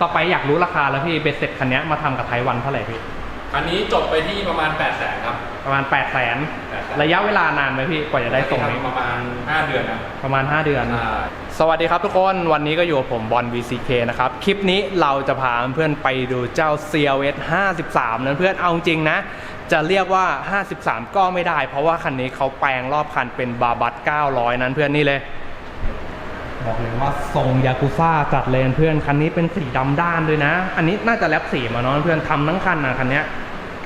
ต่อไปอยากรู้ราคาแล้วพี่เบสเซ็ตคันเนี้ยมาทำกับไทยวันเท่าไหร่พี่ คันนี้จบไปที่ประมาณ8 0 0 0 0 0ครับ ประมาณ8 0 0แสน800,000 ระยะเวลานานไหมพี่กว่าจะได้ส่งนี้ประมาณ 5 เดือนนะประมาณ 5 เดือน อ่าสวัสดีครับทุกคนวันนี้ก็อยู่กับผมบอล VCK นะครับ คลิปนี้เราจะพาเพื่อนไปดูเจ้า CLS 53 นั้นเพื่อนเอาจริงนะ จะเรียกว่า 53 ก็ไม่ได้ เพราะว่าคันนี้เขาแปลงรอบคันเป็นบาบัต900 นั้นเพื่อนนี่เลย บอกเลยว่าทรงยากุซ่าจัดเลยเพื่อนคันนี้เป็นสีดำด้านด้วยนะ อันนี้น่าจะแลบสีมาเนาะเพื่อนทำทั้งคันนะคันนี้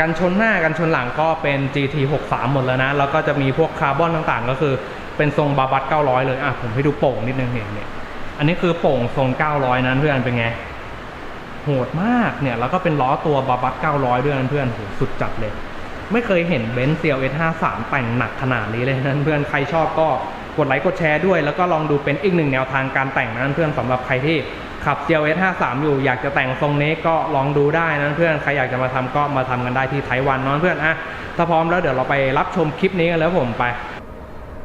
กันชนหน้ากันชนหลังก็เป็น GT 63 หมดแล้วนะ แล้วก็จะมีพวกคาร์บอนต่างๆ ก็คือเป็นทรงบาบัต900 เลยอะผมให้ดูโป่งนิดนึงเนี่ยเนี่ยอันนี้คือโป่งทรง900นั้นเพื่อนเป็นไงโหดมากเนี่ยแล้วก็เป็นล้อตัวบาบัต900 ด้วยนะเพื่อนโหสุดจัดเลย ไม่เคยเห็นเบนซ์ CLS 53 แต่งหนักขนาดนี้เลยนั้นเพื่อนใครชอบก็ กดไลค์กดแชร์ด้วย แล้วก็ลองดูเป็นอีกหนึ่งแนวทางการแต่งนั้นเพื่อนสำหรับใครที่ขับ CLS 53 อยู่อยากจะแต่งทรงนี้ก็ลองดูได้นั้นเพื่อนใครอยากจะมาทำก็มาทำกันได้ที่ไต้หวันเนอนเพื่อนอะถ้าพร้อมแล้วเดี๋ยวเราไปรับชมคลิปนี้กันแล้วผมไป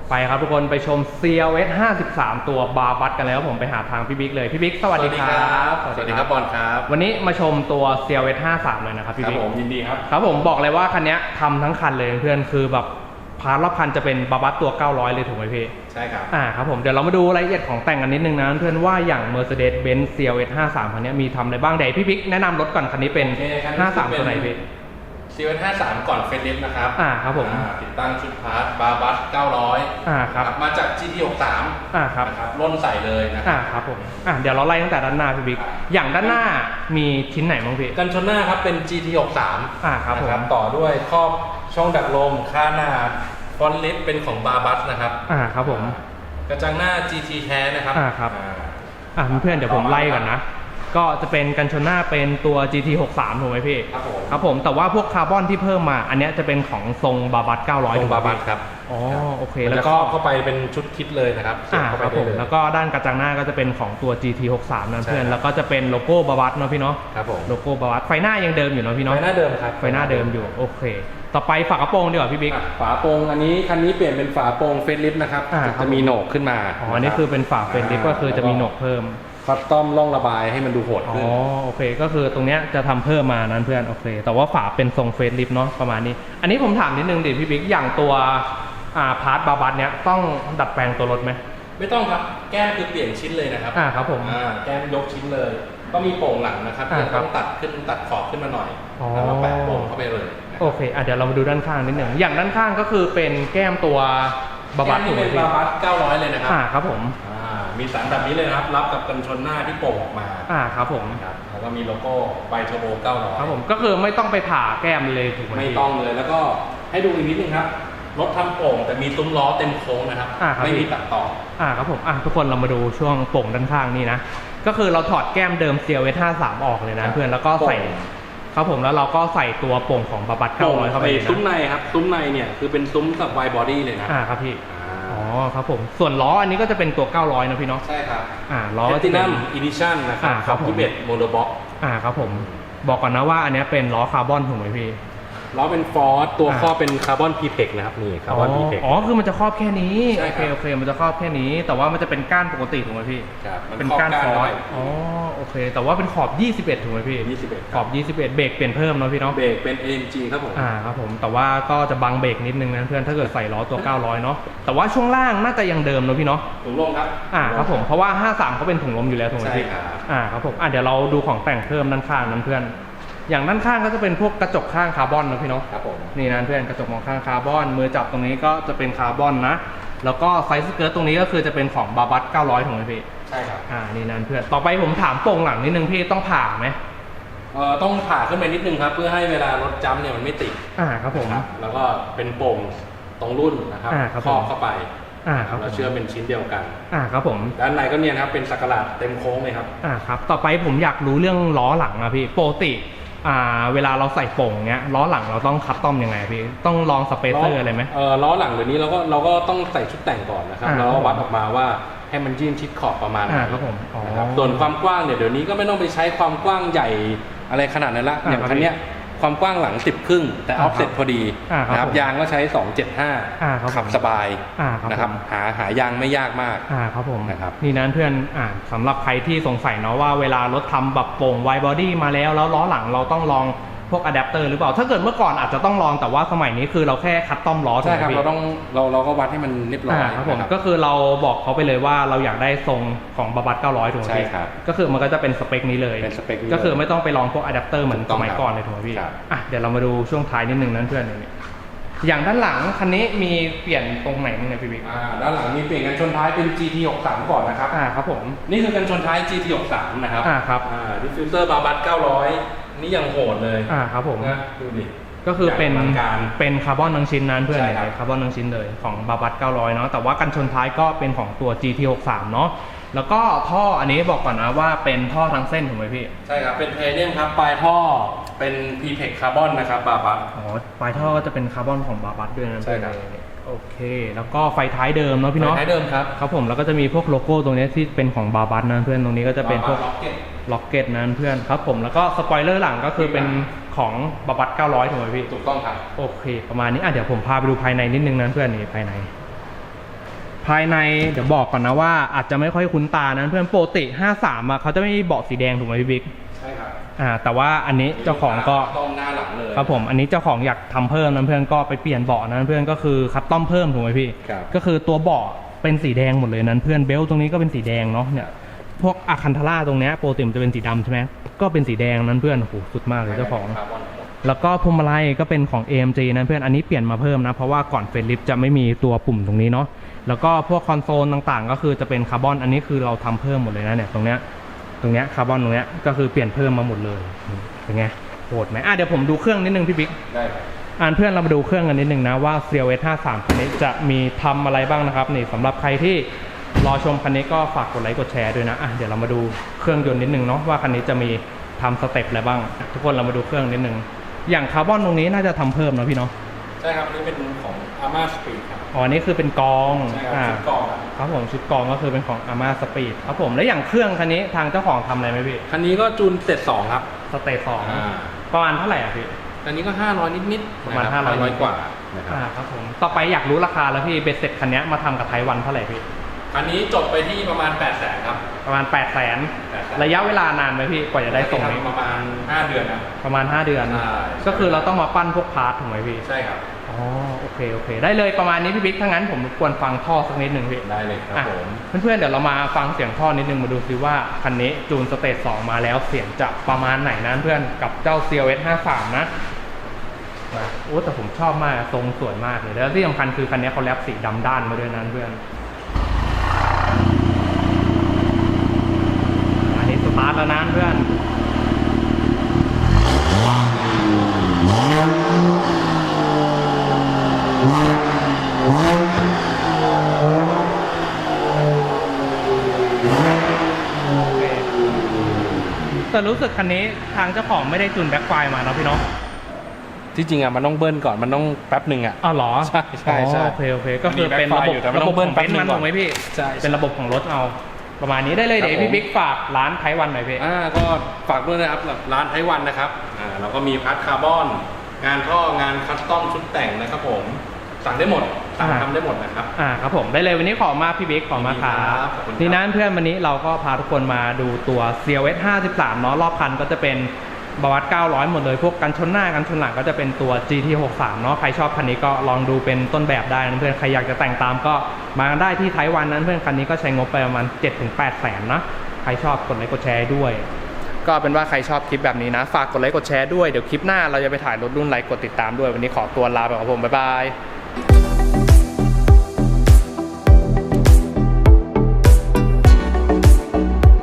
ไปครับทุกคนไปชม CLS 53 ตัวบาร์บัตกันแล้วผมไปหาทางพี่บิ๊กเลยพี่บิ๊กสวัสดีครับสวัสดีครับบอลครับ วันนี้มาชมตัว CLS 53 เลยนะครับพี่ครับบิ๊กผมยินดีครับครับผมบอกเลยว่าคันเนี้ยทำทั้งคันเลยเพื่อนคือแบบ พาร์ทรอบคันจะเป็นบาบัสตัว 900 เลยถูกไหมพี่ใช่ครับอ่าครับผมเดี๋ยวเรามาดูรายละเอียดของแต่งกันนิดนึงนะเพื่อนว่าอย่าง Mercedes-Benz CLS 53คันเนี้ยมีทำอะไรบ้างเดี๋ยวให้พี่พิกแนะนำรถก่อนคันนี้เป็นโอเคคันนี้53 ตัวไหนพี่ซีเวน53 ก่อนเฟรนลิฟนะครับอ่าครับผมอ่าติดตั้งชุดพาร์ทบาร์บัส900อ่าครับมาจาก GT 63อ่าครับนะครับร่นใส่เลยนะคอ่ารับครับผมอ่าเดี๋ยวเราไล่ตั้งแต่ด้านหน้าพี่บิ๊กอย่างด้านหน้ามีชิ้นไหนบ้างพี่ กันชนหน้าครับเป็น GT 63อ่าครับผม นะต่อด้วยครอบช่องดักลมค่าหน้าฟ อนลิฟเป็นของบาร์บัสนะครับ อ่าครับผม กระจังหน้า GT แท้นะครับ อ่าครับ อ่า อ่าเพื่อนๆเดี๋ยวผมไล่ก่อนนะ ก็จะเป็นกันชนหน้าเป็นตัว GT 63ถูกไหมพี่ ครับผมครับผมแต่ว่าพวกคาร์บอนที่เพิ่มมา อันเนี้ยจะเป็นของทรงบาบัส900ตรถูงกไหมบาร์บัสพี่ครับอ๋อโอเคมันแล้วจะก็ครอบเข้าไปเป็นชุดคิดเลยนะครับเสียอ่าบเข้าคไปรับผได้มเลย แล้วก็ด้านกระจังหน้าก็จะเป็นของตัว GT 63นั่นใช่เพื่อนครับ แล้วก็จะเป็นโลโก้บาบัสเนาะพี่เนาะครับผมโลโก้บาบัสไฟหน้ายังเดิมอยู่เนาะพี่ไฟเนาะหน้าเดิมครับไฟหน้าเดิมอยู่โอเค ต่อไปฝากระโปรงดีกว่าพี่บิ๊ก อะฝาโปรงอันนี้คันนี้เปลี่ยนเป็นฝาโปรงเฟซลิฟนะครับอ่าครับ จะมีโหนกขึ้นมาอ๋ออันนี้คือเป็นฝาเฟรนลิฟก็คือจะมีโหนกเพิ่ม คัสตอมร่องระบายให้มันดูโหดอ๋อขึ้น โอเคก็คือตรงเนี้ยจะทำเพิ่มมานั้นเพื่อนโอเค แต่ว่าฝาเป็นทรงเฟรนลิฟเนาะประมาณนี้ อันนี้ผมถามนิดนึงดิพี่บิ๊กอย่างตัวอ่าพาร์ทบาบัสเนี้ยต้องดัดแปลงตัวรถไหม ไม่ต้องครับ แก้มคือเปลี่ยนชิ้นเลยนะครับอ่าครับผมอ่าแก้มยกชิ้นเลย ก็มีโป่งหลังนะครับอ่าที่ครับต้องตัดขึ้นตัดขอบขึ้นมาหน่อย อ๋อ แล้วก็แปะโป่งเข้าไปเลยนะโอเคอะเดี๋ยวเรามาดูด้านข้างนิดหนึ่งอย่างด้านข้างก็คือเป็นแก้มตัวบาบัสแก้มถูนี่กไหมเป็นพี่บาบัส900 เลยนะครับอ่าครับผม อ่า มีสันแบบนี้เลยนะครับ รับกับกันชนหน้าที่โป่งออกมาอ่าครับผมนะครับแล้วก็มีโลโก้ไบเทอร์โบ900ครับผมก็คือไม่ต้องไปผ่าแก้มเลยถูกไหมไม่พี่ ต้องเลย แล้วก็ให้ดูอีกนิดนึงครับ รถทำโป่งแต่มีซุ้มล้อเต็มโค้งนะครับ อ่าครับ ไม่มีตัดต่อ อ่าครับผมอะทุกคนเรามาดูช่วงโป่งด้านข้างนี่นะ ก็คือเราถอดแก้มเดิม CLS 53ออกเลยนะ เพื่อนแล้วก็ใส่โป่ง ครับผมแล้วเราก็ใส่ตัวโป่งของบาบัส900เข้าไปเลยซุ้มนะในครับ ซุ้มในเนี่ยคือเป็นซุ้มกับไวบอดี้เลยนะ อ่าครับพี่ อ่าอ๋อ ครับผมส่วนล้ออันนี้ก็จะเป็นตัว 900นะพี่เนาะใช่ครับอ่าล้อแพก็ติจะเป็นันมอีดิชั่นนะครับอ่าครับผมที่เบ็ดโมโนบ็อก อ่าครับผมบอกก่อนนะว่าอันเนี้ยเป็นล้อคาร์บอนถูกไหมพี่ ล้อเป็นฟอร์ดตัวอ่าข้อเป็นคาร์บอนพีเพ็กนะครับนี่คาร์บอนพีเพ็กอ๋อ คือมันจะครอบแค่นี้ ใช่โอคเครับ โอเค มันจะครอบแค่นี้ แต่ว่ามันจะเป็นก้านปกติถูกไหมพี่ ครับมัเป็นครอบก้านฟอได้ร์ดอ๋อ โอเค แต่ว่าเป็นขอบ 21 ถูกไหมพี่21 ขอบ 21 เบรกเปลี่ยนเพิ่มเนาะพี่เนาะ เบรกเป็น AMG ครับผม อ่าครับผมแต่ว่าก็จะบังเบรกนิดนึงนะเพื่อนถ้าเกิดใส่ล้อตัว 900 เนาะแต่ว่าช่วงล่างน่าจะยังเดิมเนาะพี่เนาะถุงลมครับ อ่าครับผมเพราะว่า 53เขาเป็นถุงลมอยู่แล้วถูกไหมพี่ใช่ครับ อ่าครับผมอ่าเดี๋ยวเราดูของแต่งเพิ่มด้านข้างนั้นเพื่อน อย่างด้านข้างก็จะเป็นพวกกระจกข้างคาร์บอนนะพี่เนาะครับผมนี่นะเพื่อนกระจกมองข้างคาร์บอน มือจับตรงนี้ก็จะเป็นคาร์บอนนะ แล้วก็ไซส์สเกิร์ตตรงนี้ก็คือจะเป็นของบาบัส900ถูกไหมพี่ใช่ครับอ่านี่นั่นเพื่อนต่อไปผมถามโป่งหลังนิดนึงพี่ต้องผ่าไหมเอ่อต้องผ่าขึ้นไปนิดนึงครับ เพื่อให้เวลารถจัมป์เนี่ยมันไม่ติดอ่าครับผมนะครับแล้วก็เป็นโป่งตรงรุ่นนะครับอ่าครับครอบผมเข้าไปอ่าครับผเรามเชื่อมเป็นชิ้นเดียวกันอ่าครับผมด้านในก็เนี่ยนะครับเป็นสักหลาดเต็มโค้งเลยครับอ่าครับต่อไปผมอยากรู้เรื่องล้อหลังอะพี่ปกติ อ่าเวลาเราใส่โป่งเนี้ยล้อหลังเราต้องคัสตอมยังไงพี่ ต้องลองสเปเซอร์อะไรไหม เออล้อหลังเดี๋ยวนี้เราก็เราก็ต้องใส่ชุดแต่งก่อนนะครับอ่าแล้วครัก็บวัดออกมาว่าให้มันยื่นชิดขอบประมาณไหนอ่าครับผมอ๋อนะครับส่วนความกว้างเนี่ยเดี๋ยวนี้ก็ไม่ต้องไปใช้ความกว้างใหญ่อะไรขนาดนั้นละอ่าอย่างครับคันเนี้ย ความกว้างหลัง 10 ครึ่ง แต่ออ่าอฟเซ็ตครับพอดีอ่าครับนะครับผมยางก็ใช้อ่าครับ275 ขับผมสบายอ่าครับนะครับผมหาหายางไม่ยากมากอ่าครับผมนะครับนี่นั้นเพื่อนอ่าสำหรับใครที่สงสัยเนาะว่าเวลารถทำแบบโป่งไวบอดี้มาแล้วแล้วล้อหลังเราต้องลอง พวกอะแดปเตอร์หรือเปล่า ถ้าเกิดเมื่อก่อนอาจจะต้องลองแต่ว่าสมัยนี้คือเราแค่คัดต้อมล้อใช่ครับถูกไหมเราพี่ต้องเราเราก็วัดให้มันเรียบร้อยอ่าครับผมนะ ก็คือเราบอกเขาไปเลยว่าเราอยากได้ทรงของบาบัต900ถูกไหมใช่พี่ครับก็คือมันก็จะเป็นสเปคนี้เลย เป็นสเปคนี้ก็คือเลยไม่ต้องไปลองพวกอะแดปเตอร์เหมือนถูกสต้องมัยครับก่อนเลยถูกไหมพี่ครับ อะเดี๋ยวเรามาดูช่วงท้ายนิดนึงนั้นเพื่อนนี่อย่างด้านหลังคันนี้มีเปลี่ยนตรงไหนบ้างเนี่ยพี่บิ๊กอ่าด้านหลังมีเปลี่ยนกันชนท้ายเป็น GT 63ก่อนนะครับ อ่าครับผม นี่คือกันชนท้าย GT 63นะครับอ่าครับ อ่าดิฟฟิวเซอร์บาบัต900 นี่ยังโหดเลยอ่าครับผมนะดูดิ ก็คือเป็นใหญ่อลังการเป็นคาร์บอนทั้งชิ้นนั้นเพื่อนใช่เนี่ยครับ คาร์บอนทั้งชิ้นเลยของบาบัต900 เนาะแต่ว่ากันชนท้ายก็เป็นของตัว GT63 เนาะแล้วก็ท่ออันนี้บอกก่อนนะว่าเป็นท่อทั้งเส้นถูกไหมพี่ใช่ครับ เป็นเทเนียมครับ ปลายท่อเป็น p p e x คาร์บอนนะครับบาบัตอ๋อปลายท่อก็จะเป็นคาร์บอนของบาบัตด้วยนะใช่ครับเพื่อนเนี่ยโอเค แล้วก็ไฟท้ายเดิมเนาะพี่เนาะ ท้ายเดิมครับครับผมแล้วก็จะมีพวกโลโก้ตรงนี้ที่เป็นของบาบัตนะเพื่อนตรงนี้ก็จะเป็นพวก ล็อกเก็ต ล็อกเก็ตนั้นเพื่อนครับผมแล้วก็สปอยเลอร์หลังก็คือเป็นของบาบัต900ถูกไหมพี่ ถูกต้องครับ โอเค ประมาณนี้อะเดี๋ยวผมพาไปดูภายในนิดนึงนะเพื่อนนี่ภายใน ภายในเดี๋ยวบอกก่อนนะว่าอาจจะไม่ค่อยคุ้นตานะเพื่อนปกติ 53อะเขาจะไม่มีเบาะสีแดงถูกไหมพี่บิ๊กใช่ครับอ่าแต่ว่าอันนี้เจ้าของก็ต้อมหน้าหลังเลยครับผมอันนี้เจ้าของอยากทำเพิ่มนะเพื่อนก็ไปเปลี่ยนเบาะนะเพื่อนก็คือคัสตอมเพิ่มถูกไหมพี่ครับก็คือตัวเบาะเป็นสีแดงหมดเลยนั้นเพื่อนเบลต์ตรงนี้ก็เป็นสีแดงเนาะเนี่ย พวกอะคันทาร่าตรงเนี้ยปกติมันจะเป็นสีดำใช่ไหมก็เป็นสีแดงนั้นเพื่อนโอ้โหสุดมากเลยเจ้าของ คาร์บอนหมดแล้วก็พวงมาลัยก็เป็นของ AMG นะเพื่อน อันนี้เปลี่ยนมาเพิ่มนะ เพราะว่าก่อนเฟรนลิฟจะไม่มีตัวปุ่มตรงนี้เนาะ แล้วก็พวกคอนโซลต่างๆ ก็คือจะเป็นคาร์บอน อันนี้คือเราทำเพิ่มหมดเลยนะเนี่ยตรงเนี้ย ตรงเนี้ยคาร์บอนตรงเนี้ยก็คือเปลี่ยนเพิ่มมาหมดเลยนี่เป็นไงโหดไหมอะเดี๋ยวผมดูเครื่องนิดนึงพี่บิ๊ก ได้ครับอ่านเพื่อนเรามาดูเครื่องกันนิดนึงนะว่า CLS 53คันนี้จะมีทำอะไรบ้างนะครับนี่สำหรับใครที่ รอชมคันนี้ก็ฝากกดไลค์กดแชร์ด้วยนะอะเดี๋ยวเรามาดูเครื่องยนต์นิดนึงเนาะว่าคันนี้จะมีทำสเต็ปอะไรบ้าง ทุกคนเรามาดูเครื่องนิดนึง อย่างคาร์บอนตรงนี้น่าจะทำเพิ่มเนาะพี่เนาะใช่ครับนี่เป็นของอาม่าสปีดครับอ๋ออันนี่คือเป็นกองใช่ครับอ่าชุดกรองครับครับผมชุดกองก็คือเป็นของ a m a Speed ครับผมแล้วอย่างเครื่องคันนี้ทางเจ้าของทำอะไรไหมพี่คันนี้ก็จูนเจ็ดสองครับสเตจสองอ่าประมาณเท่าไหร่อะพี่อันนี้ก็500นิดๆประมาณนคบ500 500กว่านะครับอ่าครับผมต่อไปอยากรู้ราคาแล้วพี่เบสเซ็ตคันนี้มาทำกับไทยวันเท่าไหร่พี่ อันนี้จบไปที่ประมาณ 8 0 0 0 0 0ครับ ประมาณ8 0 0 0 0 0 ระยะเวลานานไหมพี่กว่าจะได้ส่งนี้ประมาณ 5 เดือนนะ ประมาณ 5 เดือน ใช่ ก็คือเราต้องมาปั้นพวกพาร์ทถูกไหมพี่ใช่ครับ อ๋อโอเคโอเค ได้เลยประมาณนี้พี่บิ๊กถ้างั้นผมรบกวนฟังท่อสักนิดหนึ่งพี่ได้เลยครับอะผม เพื่อนๆเดี๋ยวเรามาฟังเสียงท่อนิดนึงมาดูซิว่าคันนี้จูนสเตจ2มาแล้วเสียงจะประมาณไหนนะเพื่อนกับเจ้า CLS 53นะมาโอ้แต่ผมชอบมากทรงสวยมากเลยแล้วที่สำคัญคือคันนี้เขาแรปสีดำด้านมาด้วยนะเพื่อน อันนี้สตาร์ทแล้วนะเพื่อนแต่รู้สึกคันนี้ทางเจ้าของไม่ได้จูนแบ็คไฟล์มาเนาะพี่เนาะที่จริงอะมันต้องเบิ้ลก่อนมันต้องแป๊บหนึ่งอะอ้าวเหรอใช่ใช่ใช่อ๋อโอเคโอเคก็คือเป็นระบบมันมี backfire อยู่แต่มันระต้บอบงเบิ้ขลองแป๊เบบนนึซ์งมันก่อนถูกไหมพี่ใช่ใช่เป็นระบบของรถเอา ประมาณนี้ได้เลยครับเดี๋ยวพี่ผมบิ๊กฝากร้านไทยวันหน่อยพี่อ่าก็ฝากด้วยนะครับร้านไทยวันนะครับอ่าเราก็มีพาร์ทคาร์บอน งานท่องานคัสตอมชุดแต่งนะครับผมสั่งได้หมดสั่งอ่าทำได้หมดนะครับอ่าครับผมได้เลยวันนี้ขอมาพี่บิ๊กขอมาครัครับบขอบคุณครับนี่นั้นเพื่อนวันนี้เราก็พาทุกคนมาดูตัว CLS 53เนาะรอบคันก็จะเป็น บวัต900 หมดเลย พวกกันชนหน้ากันชนหลังก็จะเป็นตัว GT 63 เนาะใครชอบคันนี้ก็ลองดูเป็นต้นแบบได้นะเพื่อนใครอยากจะแต่งตามก็มาได้ที่ไทยวันนั้นเพื่อนคันนี้ก็ใช้งบไปประมาณ 7-8 แสนนะใครชอบกดไลค์กดแชร์ด้วย ก็เป็นว่าใครชอบคลิปแบบนี้นะ ฝากกดไลค์กดแชร์ด้วยเดี๋ยวคลิปหน้าเราจะไปถ่ายรถรุ่นไรกดติดตามด้วยวันนี้ขอตัวลาไปกับผมบ๊ายบาย